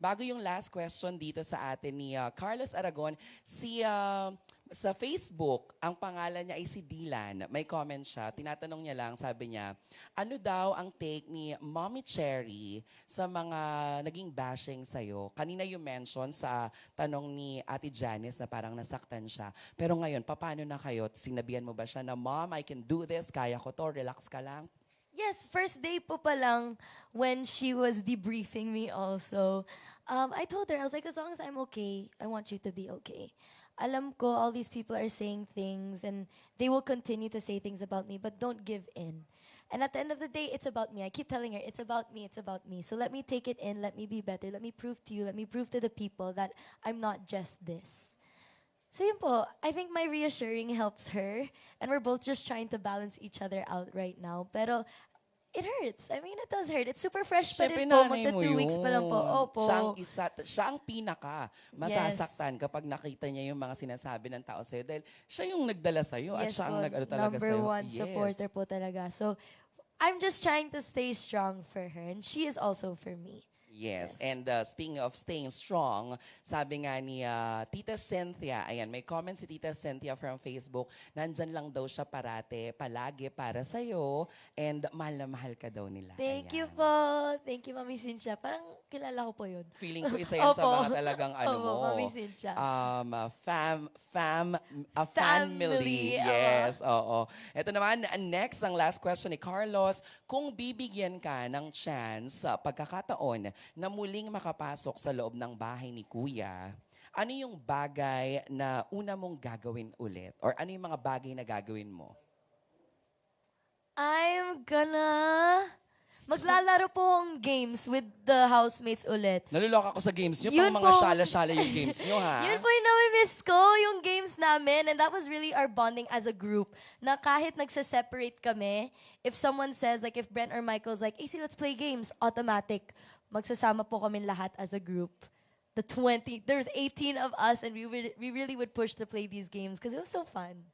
bago yung last question dito sa atin ni ah, Carlos Aragon, si ah, sa Facebook, ang pangalan niya ay si Dylan. May comment siya. Tinatanong niya lang, sabi niya, ano daw ang take ni Mommy Cherry sa mga naging bashing sa'yo? Kanina you mention sa tanong ni Ate Janice na parang nasaktan siya. Pero ngayon, paano na kayo? Sinabihan mo ba siya na, Mom, I can do this, kaya ko to, relax ka lang? Yes, first day po pa lang when she was debriefing me also. Um, I told her, I was like, as long as I'm okay, I want you to be okay. Alam ko, all these people are saying things and they will continue to say things about me, but don't give in. And at the end of the day, it's about me. I keep telling her, it's about me, it's about me. So let me take it in, let me be better, let me prove to you, let me prove to the people that I'm not just this. So yun po, I think my reassuring helps her. And we're both just trying to balance each other out right now. Pero it hurts. I mean, it does hurt. It's super fresh pa Siyempre, rin po. nanay Magta mo two weeks pa lang po. yun. Opo. Siya ang, isa, siya ang pinaka masasaktan kapag nakita niya yung mga sinasabi ng tao sa'yo. Dahil siya yung nagdala sa'yo at siya ang po, nag-ano talaga number sa'yo. one supporter po talaga. So, I'm just trying to stay strong for her. And she is also for me. Yes. And uh, speaking of staying strong, sabi nga ni uh, Tita Cynthia, ayan, may comment si Tita Cynthia from Facebook, nandyan lang daw siya parate, palagi para sa'yo, and mahal na mahal ka daw nila. Thank you Ayan. po. Thank you, Mami Cynthia. Parang kilala ko po yun. Feeling ko isa yan sa Opo. mga talagang ano Opo, mo. Mami Cynthia. Um, uh, fam, fam, a family. Family, Yes, oo. Ito naman, next, ang last question ni Carlos. Kung bibigyan ka ng chance, pagkakataon, na muling makapasok sa loob ng bahay ni Kuya, ano yung bagay na una mong gagawin ulit? Or ano yung mga bagay na gagawin mo? I'm gonna... Maglalaro po ang games with the housemates ulit. Nalulok ako sa games nyo, Yun pang mga po. shala-shala yung games nyo, ha? Yun po yung nami-miss ko, yung games namin. And that was really our bonding as a group. Na kahit nagsa-separate kami, if someone says, like if Brent or Michael's like, AC, let's play games, automatic. Magsasama po kami lahat as a group. The 20, there's 18 of us and we, would, we really would push to play these games because it was so fun.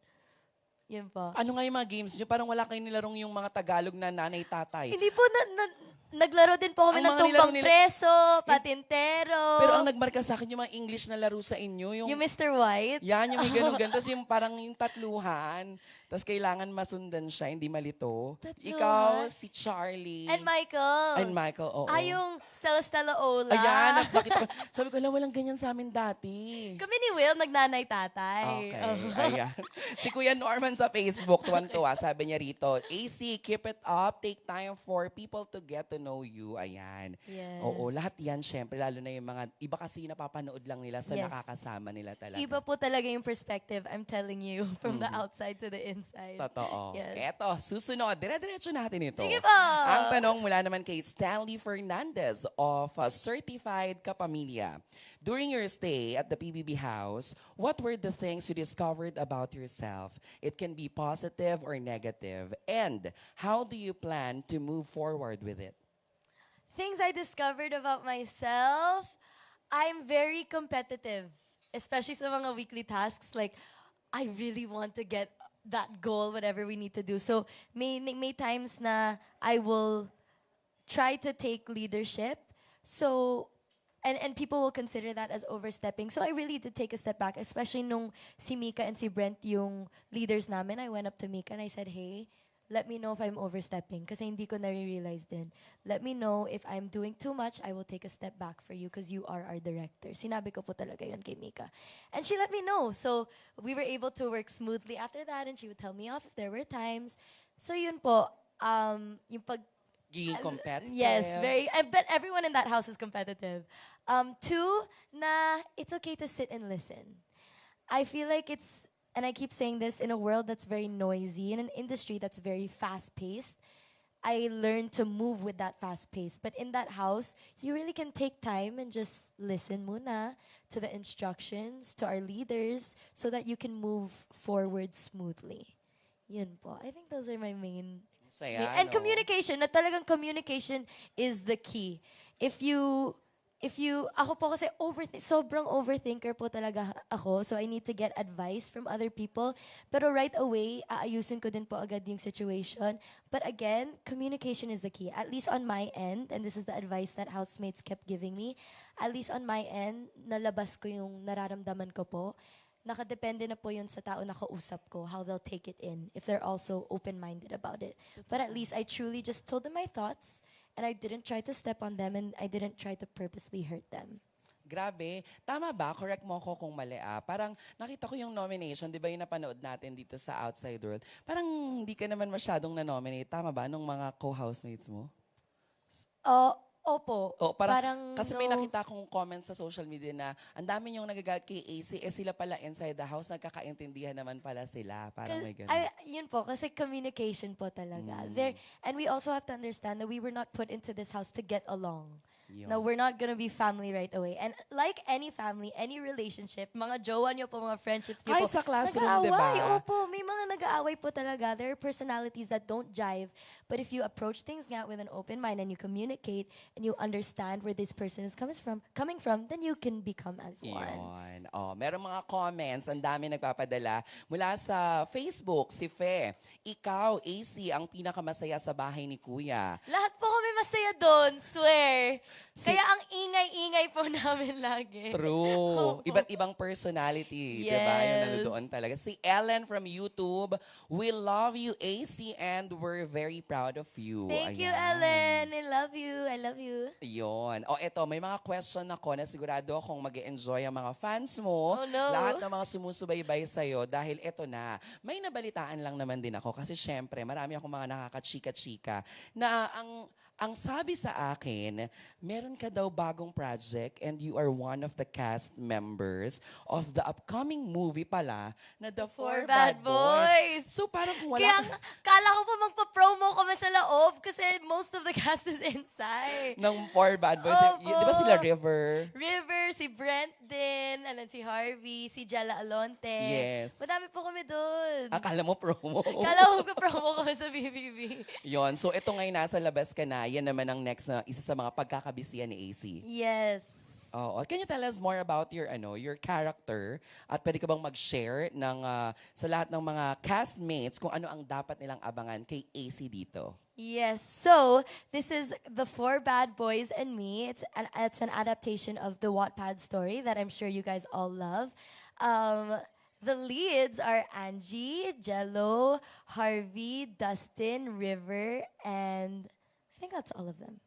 Yun po. Ano nga yung mga games nyo? Parang wala kayong nilarong yung mga Tagalog na nanay-tatay. Hindi po, na, na- naglaro din po kami Ang ng mga tumbang nilaro nila- preso, patintero. Pero ang nagmarka sa akin yung mga English na laro sa inyo, yung, yung Mr. White. yan, yung may ganun ganun. Tapos yung parang yung tatluhan. Tapos kailangan masundan siya, hindi malito. Tatluhan? Ikaw, si Charlie. And Michael. And Michael, oo. Ah, yung Stella Stella Ola. Ayan, nagpakita ko. Sabi ko, "Ala, walang ganyan sa amin dati. Kami ni Will, nagnanay-tatay. Okay, Oh. ayan. Si Kuya Norman sa Facebook, tuwan-tuwa, sabi niya rito, AC, keep it up, take time for people to get to know you. Ayan. Yes. Oo, lahat yan, syempre, lalo na yung mga, iba kasi napapanood lang nila sa Yes. nakakasama nila talaga. Iba po talaga yung perspective, I'm telling you, from the outside to the inside. Totoo. Yes. Eto, susunod, dire-diretso natin ito. Sige po. Ang tanong mula naman kay Stanley Fernandez of uh, Certified Kapamilya. During your stay at the PBB house, what were the things you discovered about yourself? It can be positive or negative. And how do you plan to move forward with it? Things I discovered about myself, I'm very competitive. Especially sa mga weekly tasks. Like, I really want to get that goal, whatever we need to do. So, may, may times na I will try to take leadership. So, and, and people will consider that as overstepping. So I really did take a step back, especially nung si Mika and si Brent yung leaders namin. I went up to Mika and I said, hey, let me know if I'm overstepping kasi hindi ko na-realize din. Let me know if I'm doing too much, I will take a step back for you because you are our director. Sinabi ko po talaga yun kay Mika. And she let me know. So we were able to work smoothly after that and she would tell me off if there were times. So yun po, um, yung pag Giging competitive? Yes, very. I bet everyone in that house is competitive. Um, two, na it's okay to sit and listen. I feel like it's, and I keep saying this, in a world that's very noisy, in an industry that's very fast paced, I learned to move with that fast pace. But in that house, you really can take time and just listen muna to the instructions, to our leaders, so that you can move forward smoothly. Yun po. I think those are my main Saya, and no? communication, na talagang communication is the key. If you if you, ako po kasi overthi- sobrang overthinker po talaga ako. So I need to get advice from other people. Pero right away, aayusin ko din po agad yung situation. But again, communication is the key. At least on my end, and this is the advice that housemates kept giving me, at least on my end, nalabas ko yung nararamdaman ko po. Nakadepende na po yun sa tao na kausap ko, how they'll take it in, if they're also open-minded about it. But at least I truly just told them my thoughts, and I didn't try to step on them, and I didn't try to purposely hurt them. Grabe. Tama ba? Correct mo ako kung mali ah. Parang nakita ko yung nomination, di ba yung napanood natin dito sa Outside World? Parang hindi ka naman masyadong na-nominate. Tama ba nung mga co-housemates mo? Uh, opo. O, parang, Parang kasi may no. nakita akong comments sa social media na ang dami yung nagagalit kay AC, eh sila pala inside the house, nagkakaintindihan naman pala sila. Parang may ganun. Ay, yun po, kasi communication po talaga. Mm. There, and we also have to understand that we were not put into this house to get along. Yun. No, we're not gonna be family right away. And like any family, any relationship, mga jowa nyo po, mga friendships nyo Kahit po, sa classroom, nag-aaway. diba? Opo, may mga nag-aaway po talaga. There are personalities that don't jive. But if you approach things nga with an open mind and you communicate and you understand where this person is coming from, coming from, then you can become as one. Yun. Oh, meron mga comments, ang dami nagpapadala. Mula sa Facebook, si Fe, ikaw, AC, ang pinakamasaya sa bahay ni Kuya. Lahat po kami masaya doon, swear. Si- Kaya ang ingay-ingay po namin lagi. True. Iba't ibang personality, di ba? Yung Yes. nandoon talaga. Si Ellen from YouTube, we love you, AC, and we're very proud of you. Thank you, Ayan. Ellen. I love you. I love you. Yun. O eto, may mga question ako na sigurado akong mag enjoy ang mga fans mo. Oh, no. Lahat ng mga sumusubaybay sa'yo dahil eto na. May nabalitaan lang naman din ako kasi syempre marami akong mga nakakachika-chika na ang ang sabi sa akin, meron ka daw bagong project and you are one of the cast members of the upcoming movie pala na The Four, Four Bad Boys. So parang kung wala Kaya ka- nga, kala ko po magpa-promo kami sa loob kasi most of the cast is inside. ng Four Bad Boys. Y- Di ba sila River? River, si Brent din, and then si Harvey, si Jella Alonte. Yes. Madami po kami doon. Akala mo promo. Kala ko promo kami sa BBB. Yon. So ito ngayon nasa labas ka na. Yan naman ang next na isa sa mga pagkakabisihan ni AC. Yes. Oo. Can you tell us more about your ano, your character at pwede ka bang mag-share ng ah, sa lahat ng mga castmates kung ano ang dapat nilang abangan kay AC dito? Yes. So this is the Four Bad Boys and Me. It's an it's an adaptation of the Wattpad story that I'm sure you guys all love. Um, the leads are Angie, Jello, Harvey, Dustin, River, and think that's all of them.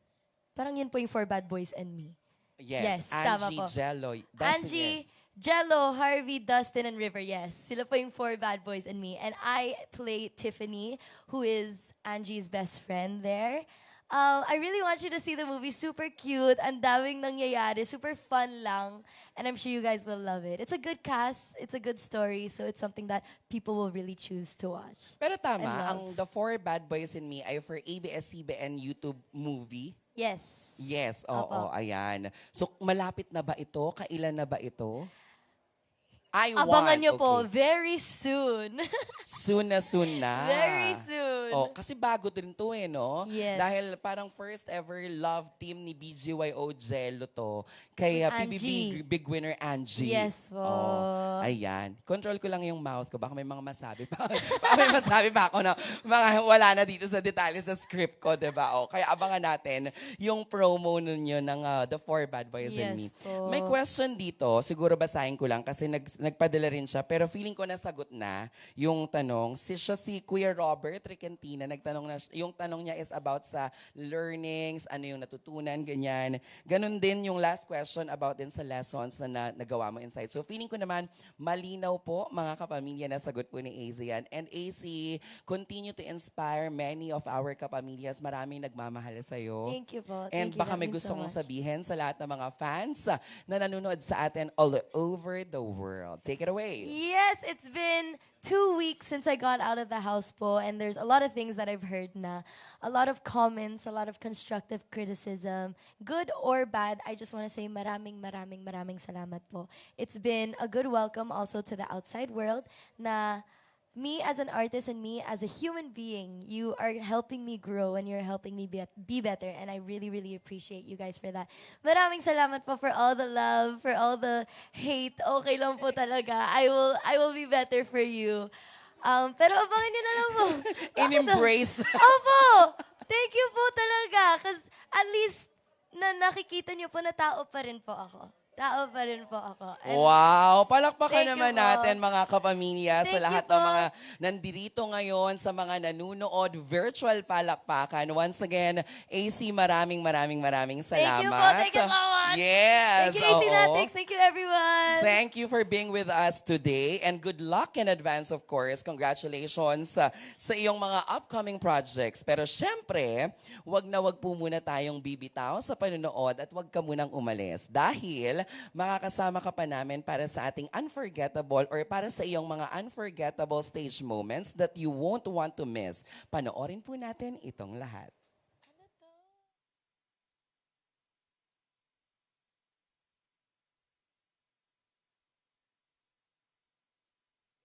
Parang yun po yung Four Bad Boys and Me. Yes. Yes, tama Angie, po. Jello. Dustin, Angie, yes. Jello, Harvey, Dustin, and River. Yes, sila po yung four bad boys and me. And I play Tiffany, who is Angie's best friend there. Um, I really want you to see the movie. Super cute. Ang daming nangyayari. Super fun lang. And I'm sure you guys will love it. It's a good cast. It's a good story. So it's something that people will really choose to watch. Pero tama, ang The Four Bad Boys and Me ay for ABS-CBN YouTube movie. Yes. Yes, oo, Opo. ayan. So, malapit na ba ito? Kailan na ba ito? I Abangan want. nyo po Okay. very soon. Soon na soon na. very soon. Oh, kasi bago din to eh, no? Yes. Dahil parang first ever love team ni BGYO Jello to. Kay uh, PBB big winner Angie. Yes po. Oh, ayan. Control ko lang yung mouse ko. Baka may mga masabi pa. Baka may masabi pa ako na mga wala na dito sa detalye sa script ko, di ba? Oh, kaya abangan natin yung promo ninyo ng uh, The Four Bad Boys and Me. Yes po. May question dito, siguro basahin ko lang kasi nag, nagpadala rin siya, pero feeling ko nasagot na yung tanong. Si siya si Kuya Robert Recantina, nagtanong na, yung tanong niya is about sa learnings, ano yung natutunan, ganyan. Ganon din yung last question about din sa lessons na, na nagawa mo inside. So feeling ko naman, malinaw po mga kapamilya na sagot po ni AC yan. And AC, continue to inspire many of our kapamilyas. Maraming nagmamahal sa'yo. Thank you po. And Thank you. baka may gusto so kong sabihin sa lahat ng mga fans na nanonood sa atin all over the world. Take it away. Yes, it's been two weeks since I got out of the house and there's a lot of things that I've heard na, a lot of comments, a lot of constructive criticism, good or bad. I just want to say maraming, maraming, maraming salamat po. It's been a good welcome also to the outside world na me as an artist and me as a human being, you are helping me grow and you're helping me be, be better. And I really, really appreciate you guys for that. Maraming salamat po for all the love, for all the hate. Okay lang po talaga. I will, I will be better for you. Um, pero abangan nyo na lang po. In-embrace. Opo! Thank you po talaga. Because at least na nakikita nyo po na tao pa rin po ako. Tao pa rin po ako. And Wow! Palakpakan naman natin mga kapamilya sa Thank lahat ng mga nandirito ngayon, sa mga nanunood, virtual palakpakan. Once again, AC, maraming maraming maraming salamat. Thank you po. Thank you so much. Yes! Thank you, AC. Natix. Thank you, everyone. Thank you for being with us today and good luck in advance of course. Congratulations sa, sa iyong mga upcoming projects. Pero syempre, wag na wag po muna tayong bibitaw sa panonood at wag ka munang umalis dahil makakasama ka pa namin para sa ating unforgettable or para sa iyong mga unforgettable stage moments that you won't want to miss. Panoorin po natin itong lahat.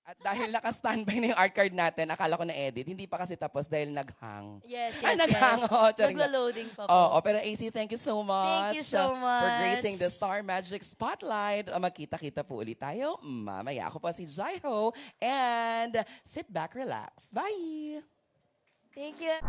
At dahil naka-standby na yung art card natin, akala ko na-edit. Hindi pa kasi tapos dahil nag-hang. Yes, yes, Ay, yes. nag-hang. Oh, charing lang. Naglo-loading pa po. Oo, pero AC, thank you so much. Thank you so uh, For much. gracing the Star Magic Spotlight. Uh, Magkita-kita po ulit tayo mamaya. Ako po si Jaiho. And sit back, relax. Bye! Thank you.